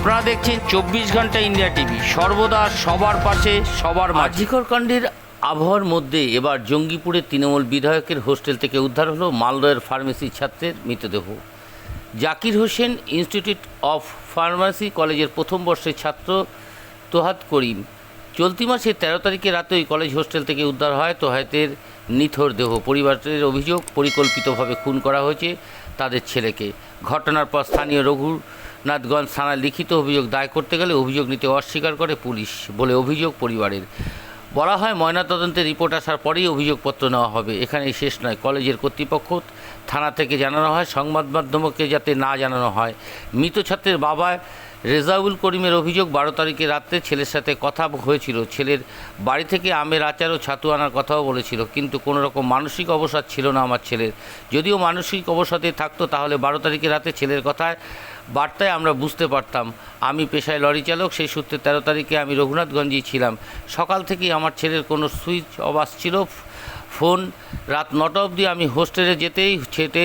আপনারা দেখছেন চব্বিশ ঘণ্টা ইন্ডিয়া টিভি। সর্বদা সবার পাশে, সবার মাঝিকর কাণ্ডের আবহাওয়ার মধ্যে এবার জঙ্গিপুরের তৃণমূল বিধায়কের হোস্টেল থেকে উদ্ধার হলো মালদহের ফার্মেসি ছাত্রের মৃতদেহ। Zakir Hussain institute of pharmacy কলেজের প্রথম বর্ষের ছাত্র তোহাত করিম। চলতি মাসে তেরো তারিখে রাতে ওই কলেজ হোস্টেল থেকে উদ্ধার হয় তোহাতের নিথর দেহ। পরিবারের অভিযোগ, পরিকল্পিতভাবে খুন করা হয়েছে তাদের ছেলেকে। ঘটনার পর স্থানীয় রঘুনাথগঞ্জ থানায় লিখিত অভিযোগ দায় করতে গেলে অভিযোগ নিতে অস্বীকার করে পুলিশ বলে অভিযোগ পরিবারের। বলা হয় ময়নাতদন্তের রিপোর্ট আসার পরেই অভিযোগপত্র নেওয়া হবে। এখানেই শেষ নয়, কলেজের কর্তৃপক্ষ থানা থেকে জানানো হয়, সংবাদ মাধ্যমকে যাতে না জানানো হয়। মৃত ছাত্রের বাবা রেজাউল করিমের অভিযোগ বারো তারিখে রাত্রে ছেলের সাথে কথা হয়েছিল। ছেলের বাড়ি থেকে আমের আচার ও ছাতু আনার কথাও বলেছিল। কিন্তু কোনো রকম মানসিক অবসাদ ছিল না আমার ছেলের। যদিও মানসিক অবসাদে থাকতো, তাহলে বারো তারিখে রাতে ছেলের কথায় বার্তায় আমরা বুঝতে পারতাম, আমি পেশায় লরি চালক, সেই সূত্রে তেরো তারিখে আমি রঘুনাথগঞ্জেই ছিলাম। সকাল থেকেই আমার ছেলের কোনো সুইচ অবাস ছিল ফোন রাত নটা অবধি আমি হোস্টেলে যেতেই ছেটে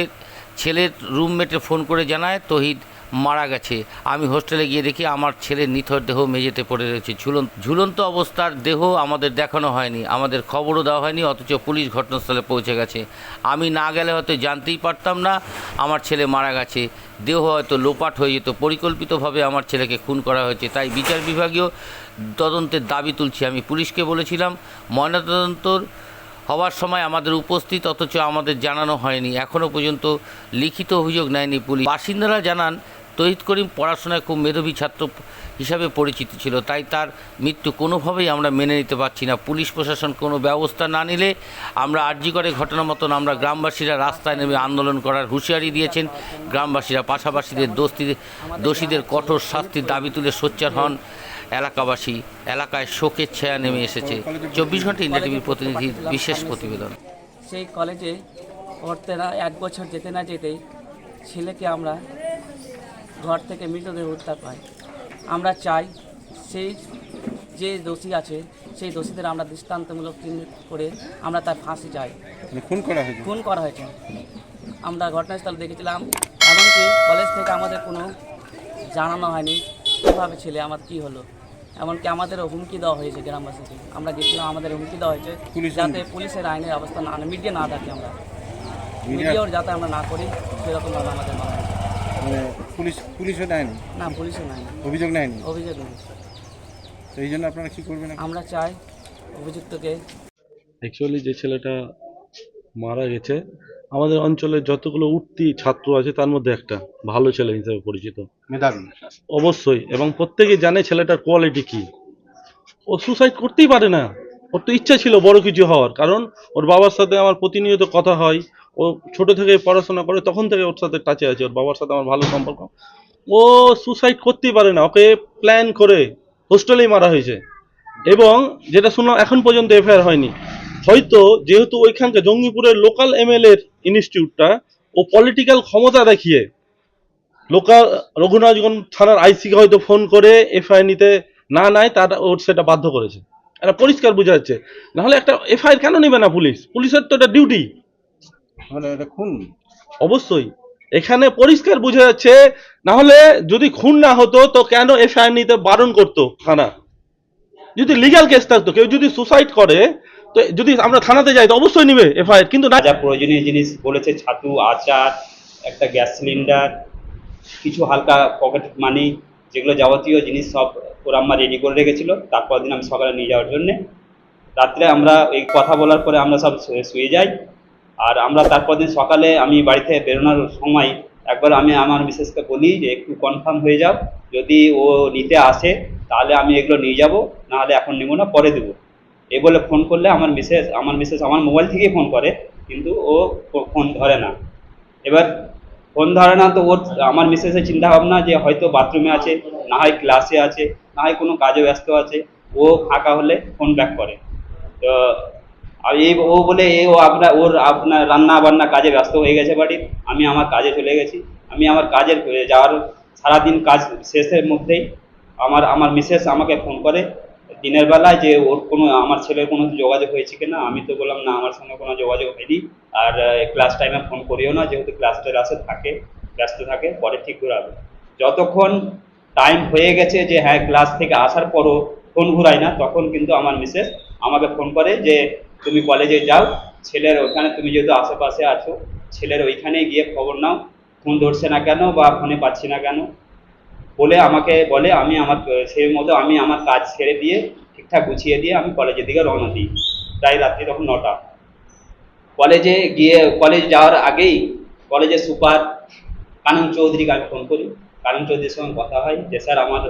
ছেলের রুমমেটে ফোন করে জানায় তহিদ মারা গেছে। আমি হোস্টেলে গিয়ে দেখি আমার ছেলের নিথর দেহ মেঝেতে পড়ে রয়েছে। ঝুলন ঝুলন্ত অবস্থার দেহ আমাদের দেখানো হয়নি। আমাদের খবরও দেওয়া হয়নি, অথচ পুলিশ ঘটনাস্থলে পৌঁছে গেছে। আমি না গেলে হয়তো জানতেই পারতাম না আমার ছেলে মারা গেছে। দেহ হয়তো লোপাট হয়ে যেত। পরিকল্পিতভাবে আমার ছেলেকে খুন করা হয়েছে। তাই বিচার বিভাগীয় তদন্তের দাবি তুলছি। আমি পুলিশকে বলেছিলাম, ময়নাতদন্তর হওয়ার সময় আমাদের উপস্থিত, অথচ আমাদের জানানো হয়নি। এখনও পর্যন্ত লিখিত অভিযোগ নেয়নি পুলিশ। বাসিন্দারা জানান তহিদ করিম পড়াশোনায় খুব মেধাবী ছাত্র হিসাবে পরিচিত ছিল, তাই তার মৃত্যু কোনোভাবেই আমরা মেনে নিতে পারছি না। পুলিশ প্রশাসন কোনো ব্যবস্থা না নিলে আমরা আর্জি করে ঘটনা মতন আমরা গ্রামবাসীরা রাস্তায় নেমে আন্দোলন করার হুঁশিয়ারি দিয়েছেন। গ্রামবাসীরা পাশাপাশিদের দোষী দোষীদের কঠোর শাস্তির দাবি তুলে সোচ্চার হন এলাকাবাসী। এলাকায় শোকের ছায়া নেমে এসেছে। চব্বিশ ঘণ্টা ইন্ডিয়া টিভির প্রতিনিধির বিশেষ প্রতিবেদন। সেই কলেজে পড়তে এক বছর যেতে না যেতেই ছেলেকে আমরা ঘর থেকে মৃতদেহ উদ্ধার পাই আমরা চাই সেই যে দোষী আছে সেই দোষীদের আমরা দৃষ্টান্তমূলক চিহ্নিত করে আমরা তার ফাঁসি চাই। মানে খুন করা হয়েছে? খুন করা হয়েছে। আমরা ঘটনাস্থল দেখেছিলাম এমনকি কলেজ থেকে আমাদের কোনো জানানো হয়নি কীভাবে ছেলে আমার কি হলো? এমনকি আমাদেরও হুমকি দেওয়া হয়েছে গ্রামবাসীকে। আমরা গেছিলাম আমাদের হুমকি দেওয়া হয়েছে যাতে পুলিশের আইনের অবস্থা না মিডিয়া না থাকি আমরা। মিডিয়া মিডিয়াও যাতে আমরা না করি সেরকমভাবে আমাদের মনে পুলিশ পুলিশও নেয়নি না পুলিশও নাই অভিযোগ নেয়নি? অভিযোগ নেই তো এই জন্য আপনারা কি করবেন আমরা চাই অভিযুক্তকে অ্যাকচুয়ালি যে ছেলেটা মারা গেছে আমাদের অঞ্চলে যতগুলো উঠতি ছাত্র আছে তার মধ্যে একটা ভালো ছেলে হিসেবে পরিচিত। মেধাবী। অবশ্যই এবং প্রত্যেকেই জানে ছেলেটার কোয়ালিটি কি। ও সুসাইড করতেই পারে না। ওর তো ইচ্ছা ছিল বড় কিছু হওয়ার, কারণ ওর বাবার সাথে আমার প্রতিনিয়ত কথা হয়, ও ছোট থেকে পড়াশোনা করে, তখন থেকে ওর সাথে টাচে আছে, ওর বাবার সাথে আমার ভালো সম্পর্ক। ও সুসাইড করতেই পারে না, ওকে প্ল্যান করে হোস্টেলেই মারা হয়েছে। এবং যেটা শুনলাম এখন পর্যন্ত এফআইআর হয়নি। হয়তো যেহেতু ওইখানকার জঙ্গিপুরের লোকাল এমএলএ এর ইনস্টিটিউটটা ও পলিটিক্যাল ক্ষমতা দেখিয়ে লোকাল রঘুনাথগঞ্জ থানার আইসিকে হয়তো ফোন করে এফআইআর নিতে না নেয়, তার ওর সেটা বাধ্য করেছে। এটা পরিষ্কার বোঝা যাচ্ছে নাহলে একটা এফআইআর কেন নেবে না পুলিশ? পুলিশের তো এটা ডিউটি মানে এটা খুন? অবশ্যই। এখানে পরিষ্কার বোঝা যাচ্ছে না হলে যদি খুন না হতো তো কেন এফআইআর নিতে বারণ করতো থানা? যদি লিগ্যাল কেস থাকতো কেউ যদি সুসাইড করে তো যদি আমরা থানাতে যাই তো অবশ্যই নিবে এফআইআর কিন্তু না যা প্রয়োজনীয় জিনিস বলেছে ছাতু আচার একটা গ্যাস সিলিন্ডার কিছু হালকা পকেট মানি যেগুলো যাবতীয় জিনিস সব ওরা আমার রেডি করে রেখেছিল তারপর দিন আমি সকালে নিয়ে যাওয়ার জন্যে। রাত্রে আমরা এই কথা বলার পরে আমরা সব শুয়ে- যাই। আর আমরা তারপর দিন সকালে আমি বাড়ি থেকে বেরোনোর সময় একবার আমি আমার মিসেসকে বলি যে, একটু কনফার্ম হয়ে যাও। যদি ও নিতে আসে, তাহলে আমি এগুলো নিয়ে যাব, নাহলে এখন নেব না, পরে দেবো। এ বলে ফোন করলে আমার মিসেস আমার মিসেস আমার মোবাইল থেকেই ফোন করে, কিন্তু ও ফোন ধরে না। এবার ফোন ধরে না তো ওর, আমার মিসেসের চিন্তা ভাবনা যে হয়তো বাথরুমে আছে, না হয় ক্লাসে আছে, না হয় কোনো কাজে ব্যস্ত আছে, ও ফাঁকা হলে ফোন ব্যাক করে। তো, আর এই ও বলে, এ ও আপনার, ওর আপনার রান্না বান্না কাজে ব্যস্ত হয়ে গেছে বাড়ির আমি আমার কাজে চলে গেছি। আমি আমার কাজের যাওয়ার সারাদিন কাজ শেষের মধ্যেই আমার আমার মিসেস আমাকে ফোন করে দিনের বেলায় যে ওর কোনো, আমার ছেলের কোনো যোগাযোগ হয়েছে কিনা, আমি তো বললাম না, আমার সঙ্গে কোনো যোগাযোগ হয়নি। আর ক্লাস টাইমে ফোন করিও না, যেহেতু ক্লাস ক্লাসে থাকে ব্যস্ত থাকে, পরে ঠিক করে হবে যতক্ষণ টাইম হয়ে গেছে যে হ্যাঁ ক্লাস থেকে আসার পরও ফোন ঘুরাই না, তখন কিন্তু আমার মিসেস আমাকে ফোন করে যে, তুমি কলেজে যাও, ছেলের ওখানে, তুমি যেহেতু আশেপাশে আছো, ছেলের ওইখানে গিয়ে খবর নাও ফোন ধরছে না কেন বা ফোনে পাচ্ছি না কেন? বলে আমাকে বলে, আমি আমার, সেই মতো আমি আমার কাজ ছেড়ে দিয়ে ঠিকঠাক গুছিয়ে দিয়ে আমি কলেজের দিকে রওনা দিই। প্রায় রাত্রি তখন নটা। কলেজে গিয়ে, কলেজ যাওয়ার আগেই কলেজের সুপার কানন চৌধুরীকে আমি ফোন করি। কানন চৌধুরীর সঙ্গে কথা হয় যে, স্যার, আমার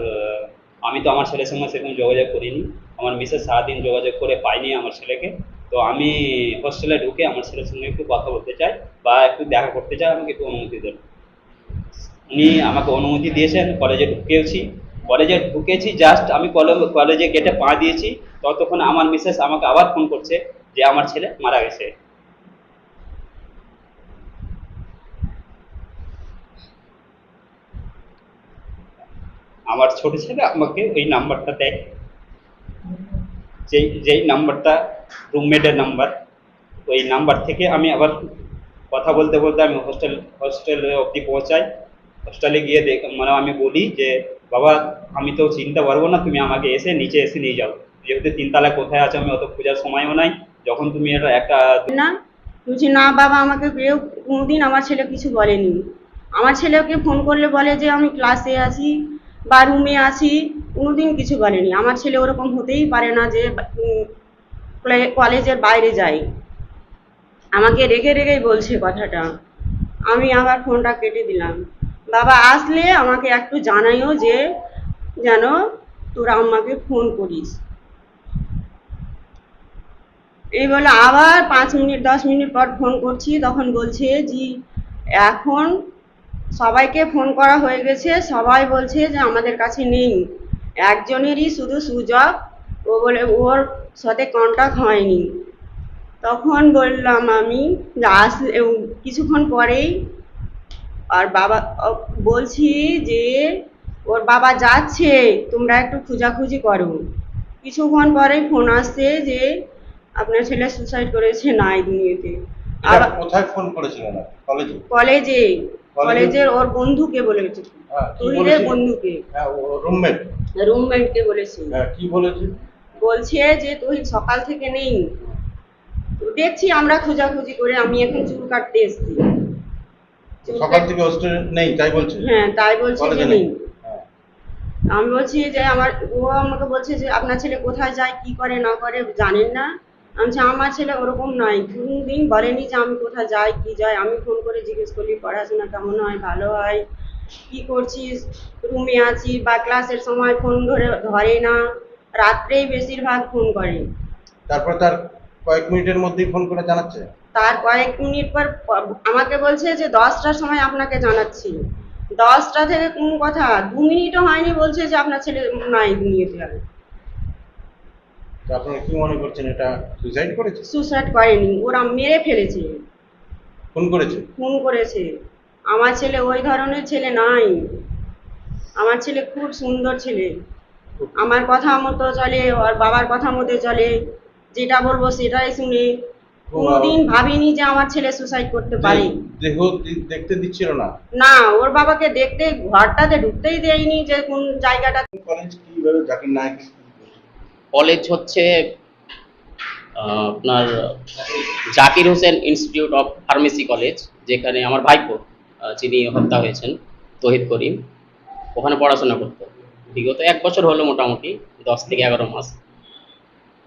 আমি তো আমার ছেলের সঙ্গে সেরকম যোগাযোগ করিনি। আমার মিসেস সারাদিন যোগাযোগ করে পাইনি আমার ছেলেকে। তো আমি হোস্টেলে ঢুকে আমার ছেলের সঙ্গে একটু কথা বলতে চাই বা একটু দেখা করতে চাই, আমাকে একটু অনুমতি দেন। উনি আমাকে অনুমতি দিয়েছেন, কলেজে ঢুকেছি। কলেজে ঢুকেছি জাস্ট আমি কলে- কলেজে গেটে পা দিয়েছি। ততক্ষণ আমার মিসেস আমাকে আবার ফোন করছে যে আমার ছেলে মারা গেছে। আমার ছোট ছেলে আমাকে ওই নাম্বারটা দেয়। যেই যেই নাম্বারটা রুমমেটের নাম্বার, ওই নাম্বার থেকে আমি আবার কথা বলতে বলতে আমি হোস্টেল হোস্টেলে অবধি পৌঁছাই। হোস্টেলে গিয়ে দেখ মানে আমি বলি যে, বাবা, আমি তো চিনতে পারব না, তুমি আমাকে এসে নিচে এসে নিয়ে যাও। যেহেতু তিনতলায় কোথায় আছে, আমি অত খোঁজার সময়ও নাই। যখন তুমি এটা একটা না, বলছি, না, বাবা, আমাকে কেউ কোনোদিন আমার ছেলে কিছু বলেনি। আমার ছেলেকে ফোন করলে বলে যে, আমি ক্লাসে আছি বা রুমে আছি, কোনোদিন কিছু বলেনি। আমার ছেলে ওরকম হতেই পারে না যে কলেজের বাইরে যায়। আমাকে রেগে রেগেই বলছে কথাটা। আমি আবার ফোনটা কেটে দিলাম। বাবা আসলে আমাকে একটু জানাইও যে যেন তোরা আমাকে ফোন করিস। এই বলে আবার পাঁচ মিনিট, দশ মিনিট পর ফোন করছি, তখন বলছে, জি, এখন সবাইকে ফোন করা হয়ে গেছে, সবাই বলছে যে আমাদের কাছে নেই। একজনেরই শুধু সুযোগ, ও বলে, ওর সাথে কন্ট্যাক্ট হয়নি। তখন বললাম আমি যে আস কিছুক্ষণ পরেই আর বাবা বলছি যে ওর বাবা যাচ্ছে তোমরা একটু খোঁজাখুঁজি করো। কিছুক্ষণ পরে ফোন আসছে যে আপনার ছেলে সুসাইড করেছে নাই দুনিয়াতে এটা কোথায় ফোন করেছিলেন কলেজে কলেজে কলেজে? কলেজের ওর বন্ধুকে বলেছে। হ্যাঁ, তহিদের বলেছিল? বন্ধুকে। হ্যাঁ রুমমেট রুমমেটকে বলেছে হ্যাঁ কি বলেছে বলছে যে তুই সকাল থেকে নেই। তো দেখছি আমরা খোঁজাখুঁজি করে আমি এখন চুল কাটতে এসেছি। সকাল থেকে হোস্টেলে নেই তাই বলছে? হ্যাঁ তাই বলছে যে নেই। হ্যাঁ। আমি বলছি যে আমার ও আমাকে বলছে যে আপনার ছেলে কোথায় যায় কি করে না করে জানেন না। আমি আমার ছেলে ওরকম নয়। কোনদিন বলেনি যে আমি কোথায় যাই কি যাই। আমি ফোন করে জিজ্ঞেস করি পড়াশোনা কেমন হয়? ভালো হয়? কি করছিস? রুমে আছি বা ক্লাসের সময় ফোন ধরে ধরে না। রাত্রেই বেশিরভাগ ফোন করে। তারপর তার কয়েক মিনিটের মধ্যেই ফোন করে জানাচ্ছে? তার কয়েক মিনিট পর আমাকে বলছে যে দশটার সময় আপনাকে জানাচ্ছি। দশটা থেকে কোন কথা দু মিনিটও হয়নি বলছে যে আপনার ছেলে নাই আর তো আপনারা কি মনে করছেন এটা সুইসাইড করেছে? সুসাইড করেনি ওরা মেরে ফেলেছে। ফোন করেছে? খুন করেছে। আমার ছেলে ওই ধরনের ছেলে নাই। আমার ছেলে খুব সুন্দর ছেলে। আমার কথা মতো চলে ওর বাবার কথা মতো চলে। যেটা বলব সেটাই শুনে কোনোদিন ভাবিনি যে আমার ছেলে সুসাইড করতে পারে। দেহ- দেখতে দিচ্ছিল না। না ওর বাবাকে দেখতে ঘরটাতে ঢুকতেই দেয়নি যে কোন জায়গাটা কলেজ কীভাবে জাকির নায়ক কলেজ হচ্ছে আহ, আপনার Zakir Hussain institute of pharmacy college যেখানে আমার ভাইপো আহ, যিনি হত্যা হয়েছেন তহিদ করিম। ওখানে পড়াশোনা করতো। বিগত এক বছর হলো মোটামুটি দশ থেকে এগারো মাস।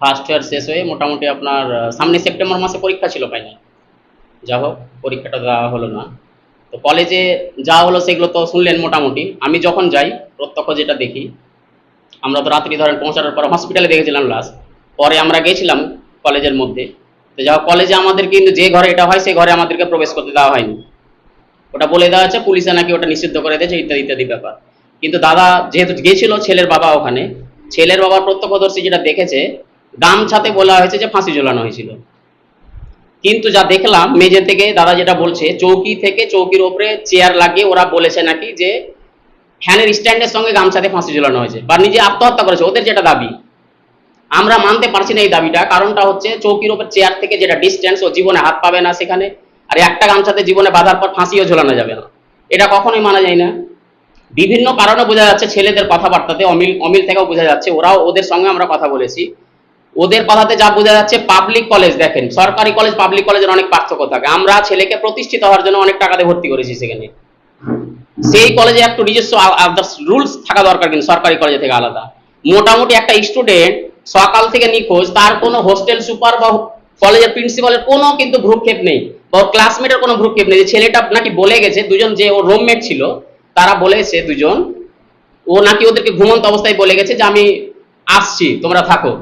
ফার্স্ট ইয়ার শেষ হয়ে মোটামুটি আপনার সামনে সেপ্টেম্বর মাসে পরীক্ষা ছিল ফাইনাল যা হোক, পরীক্ষাটা দেওয়া হলো না। তো কলেজে যা হলো সেগুলো তো শুনলেন মোটামুটি। আমি যখন যাই, প্রত্যক্ষ যেটা দেখি, আমরা তো রাত্রি ধরেন পৌঁছানোর পর হসপিটালে দেখেছিলাম লাস্ট পরে আমরা গেছিলাম কলেজের মধ্যে। তো যা কলেজে আমাদের কিন্তু যে ঘরে এটা হয় সেই ঘরে আমাদেরকে প্রবেশ করতে দেওয়া হয়নি। ওটা বলে দেওয়া আছে, পুলিশে নাকি ওটা নিষিদ্ধ করে দিয়েছে, ইত্যাদি ইত্যাদি ব্যাপার। কিন্তু দাদা যেহেতু গেছিল, ছেলের বাবা ওখানে, ছেলের বাবা প্রত্যক্ষদর্শী যেটা দেখেছে গামছাতে বলা হয়েছে যে ফাঁসি ঝোলানো হয়েছিল। কিন্তু যা দেখলাম, মেঝে থেকে দাদা যেটা বলছে, চৌকি থেকে চৌকির ওপরে চেয়ার লাগিয়ে ওরা বলেছে নাকি যে ফ্যানের স্ট্যান্ডের সঙ্গে গামছাতে ফাঁসি ঝোলানো হয়েছে বা নিজে আত্মহত্যা করেছে, ওদের যেটা দাবি। আমরা মানতে পারছি না এই দাবিটা, কারণটা হচ্ছে চৌকির ওপর চেয়ার থেকে যেটা ডিস্টেন্স ও জীবনে হাত পাবে না সেখানে, আর একটা গামছাতে জীবনে বাঁধার পর ফাঁসিও ঝোলানো যাবে না। এটা কখনোই মানা যায় না। বিভিন্ন কারণে বোঝা যাচ্ছে ছেলেদের কথাবার্তাতে, অমিল অমিল থেকেও বোঝা যাচ্ছে, ওরাও ওদের সঙ্গে আমরা কথা বলেছি। ওদের কথাতে যা বোঝা যাচ্ছে পাবলিক কলেজ দেখেন, সরকারি কলেজ পাবলিক কলেজের অনেক পার্থক্য থাকে। আমরা ছেলেকে প্রতিষ্ঠিত হওয়ার জন্য অনেক টাকাতে ভর্তি করেছি সেখানে। সেই কলেজে একটু নিজস্ব রুলস থাকা দরকার কিন্তু, সরকারি কলেজে থেকে আলাদা। মোটামুটি একটা স্টুডেন্ট সকাল থেকে নিখোঁজ, তার কোনো হোস্টেল সুপার বা কলেজের প্রিন্সিপালের কোনো কিন্তু ভ্রুক্ষেপ নেই, বা ক্লাসমেটের কোনো ভ্রুক্ষেপ নেই। যে ছেলেটা নাকি বলে গেছে, দুজন যে ওর রুমমেট ছিল, তারা বলেছে দুজন, ও নাকি ওদেরকে ঘুমন্ত অবস্থায় বলে গেছে যে, আমি আসছি, তোমরা থাকো।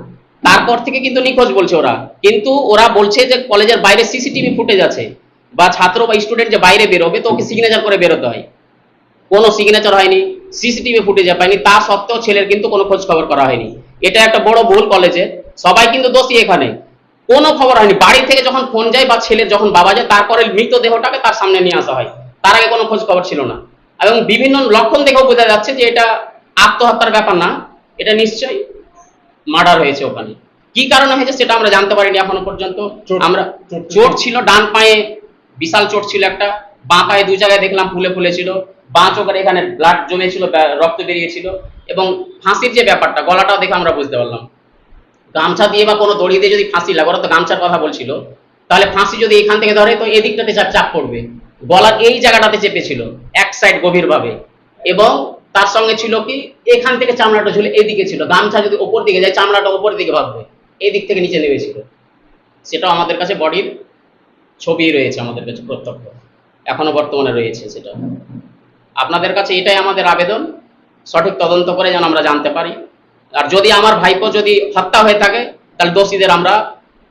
তারপর থেকে কিন্তু নিখোঁজ বলছে ওরা। কিন্তু ওরা বলছে যে কলেজের বাইরে সিসিটিভি ফুটেজ আছে বা ছাত্র বা স্টুডেন্ট যে বাইরে বেরোবে তো ওকে সিগনেচার করে বেরোতে হয়। কোনো সিগনেচার হয়নি, সিসিটিভি ফুটেজে পাইনি তা সত্ত্বেও ছেলের কিন্তু কোনো খোঁজ খবর করা হয়নি। এটা একটা বড় ভুল কলেজে সবাই কিন্তু দোষী এখানে। কোনো খবর হয়নি, বাড়ি থেকে যখন ফোন যায় বা ছেলের যখন বাবা যায়, তারপরে মৃতদেহটাকে তার সামনে নিয়ে আসা হয়। তার আগে কোনো খোঁজ খবর ছিল না। এবং বিভিন্ন লক্ষণ দেখেও বোঝা যাচ্ছে যে এটা আত্মহত্যার ব্যাপার না। এটা নিশ্চয়ই মার্ডার হয়েছে ওখানে। কি কারণে হয়েছে সেটা আমরা জানতে পারিনি এখনও পর্যন্ত। আমরা চোট- ছিল। ডান পায়ে বিশাল চোট ছিল একটা। বাঁ পায়ে দুই জায়গায় দেখলাম ফুলে ফুলে ছিল। বাঁ চোখের এখানে ব্লাড জমেছিল রক্ত বেরিয়েছিল। এবং ফাঁসির যে ব্যাপারটা গলাটাও দেখে আমরা বুঝতে পারলাম। গামছা দিয়ে বা কোনো দড়ি দিয়ে যদি ফাঁসি লাগে ওরা তো গামছার কথা বলছিল। তাহলে ফাঁসি যদি এখান থেকে ধরে তো এদিকটাতে চাপ চাপ পড়বে। গলার এই জায়গাটাতে চেপেছিল এক সাইড গভীরভাবে। এবং তার সঙ্গে ছিল কি? এখান থেকে চামড়াটা ঝুলে এদিকে ছিল। গামছা যদি ওপর দিকে যায়, চামড়াটা ওপর দিকে ভাববে। এই দিক থেকে নিচে নেমেছিল। সেটাও আমাদের কাছে বডির ছবি রয়েছে আমাদের কাছে প্রত্যক্ষ। এখনও বর্তমানে রয়েছে সেটা। আপনাদের কাছে এটাই আমাদের আবেদন। সঠিক তদন্ত করে যেন আমরা জানতে পারি। আর যদি আমার ভাইপো যদি হত্যা হয়ে থাকে, তাহলে দোষীদের আমরা